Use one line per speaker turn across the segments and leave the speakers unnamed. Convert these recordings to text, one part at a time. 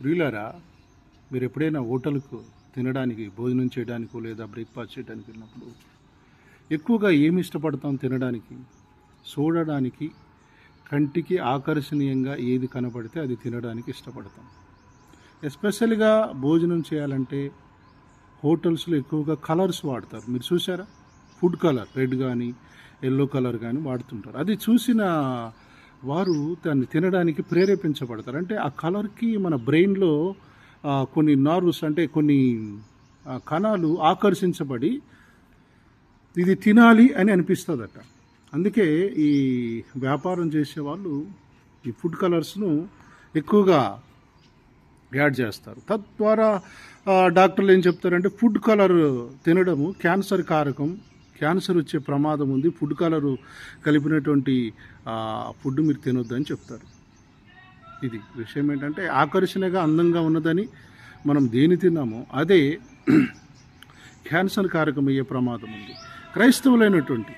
ప్రియులారా మీరు ఎప్పుడైనా హోటల్కు తినడానికి భోజనం చేయడానికో లేదా బ్రేక్ఫాస్ట్ చేయడానికి వెళ్ళినప్పుడు ఎక్కువగా ఏమి ఇష్టపడతాం తినడానికి? చూడడానికి కంటికి ఆకర్షణీయంగా ఏది కనపడితే అది తినడానికి ఇష్టపడతాం. ఎస్పెషల్గా భోజనం చేయాలంటే హోటల్స్లో ఎక్కువగా కలర్స్ వాడతారు. మీరు చూసారా ఫుడ్ కలర్ రెడ్ కానీ ఎల్లో కలర్ కానీ వాడుతుంటారు. అది చూసిన వారు దాన్ని తినడానికి ప్రేరేపించబడతారు. అంటే ఆ కలర్కి మన బ్రెయిన్లో కొన్ని నార్వ్స్ అంటే కొన్ని కణాలు ఆకర్షించబడి ఇది తినాలి అని అనిపిస్తుందట. అందుకే ఈ వ్యాపారం చేసే వాళ్ళు ఈ ఫుడ్ కలర్స్ను ఎక్కువగా యాడ్ చేస్తారు. తద్వారా డాక్టర్లు ఏం చెప్తారంటే ఫుడ్ కలర్ తినడము క్యాన్సర్ కారకం క్యాన్సర్ వచ్చే ప్రమాదం ఉంది. ఫుడ్ కలరు కలిపినటువంటి ఫుడ్ మీరు తినొద్దు అని చెప్తారు. ఇది విషయం ఏంటంటే ఆకర్షణగా అందంగా ఉన్నదని మనం దేని తిన్నామో అదే క్యాన్సర్ కారకమయ్యే ప్రమాదం ఉంది. క్రైస్తవులైనటువంటి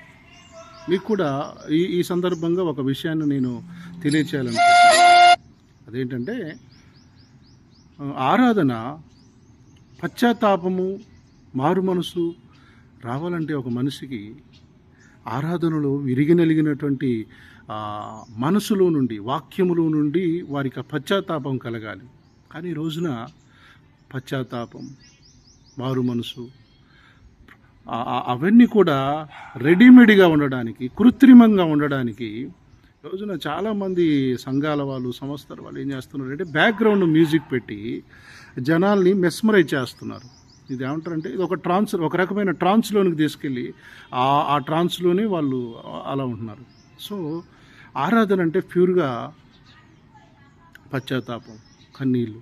మీకు కూడా ఈ ఈ సందర్భంగా ఒక విషయాన్ని నేను తెలియచేయాలనుకుంటున్నాను. అదేంటంటే ఆరాధన పశ్చాత్తాపము మారు మనసు రావాలంటే ఒక మనిషికి ఆరాధనలో విరిగి నలిగినటువంటి మనసులో నుండి వాక్యములో నుండి వారికి పశ్చాత్తాపం కలగాలి. కానీ రోజున పశ్చాత్తాపం వారు మనసు అవన్నీ కూడా రెడీమేడ్గా ఉండడానికి కృత్రిమంగా ఉండడానికి రోజున చాలామంది సంఘాల వాళ్ళు సంస్థల వాళ్ళు ఏం చేస్తున్నారు అంటే బ్యాక్గ్రౌండ్ మ్యూజిక్ పెట్టి జనాల్ని మెస్మరైజ్ చేస్తున్నారు. ఇది ఏమంటారంటే ఇది ఒక ట్రాన్స్ ఒక రకమైన ట్రాన్స్లోనికి తీసుకెళ్ళి ఆ ఆ ట్రాన్స్లోనే వాళ్ళు అలా ఉంటున్నారు. సో ఆరాధన అంటే ప్యూర్గా పశ్చాత్తాపం కన్నీళ్ళు.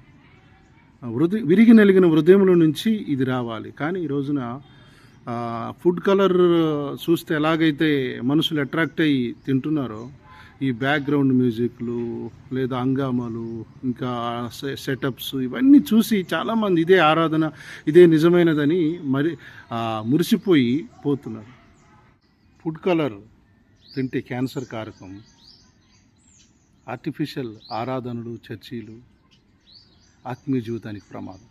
హృదయ విరిగి నలిగిన హృదయంలో నుంచి ఇది రావాలి. కానీ ఈ రోజున ఫుడ్ కలర్ చూస్తే ఎలాగైతే మనుషులు అట్రాక్ట్ అయ్యి తింటున్నారో ఈ బ్యాక్గ్రౌండ్ మ్యూజిక్లు లేదా హంగామాలు ఇంకా సె- సెటప్స్ ఇవన్నీ చూసి చాలామంది ఇదే ఆరాధన ఇదే నిజమైనదని మరి మురిసిపోయి పోతున్నారు. ఫుడ్ కలర్ తింటే క్యాన్సర్ కారకం ఆర్టిఫిషియల్ ఆరాధనలు చర్చీలు ఆత్మీయ జీవితానికి ప్రమాదం.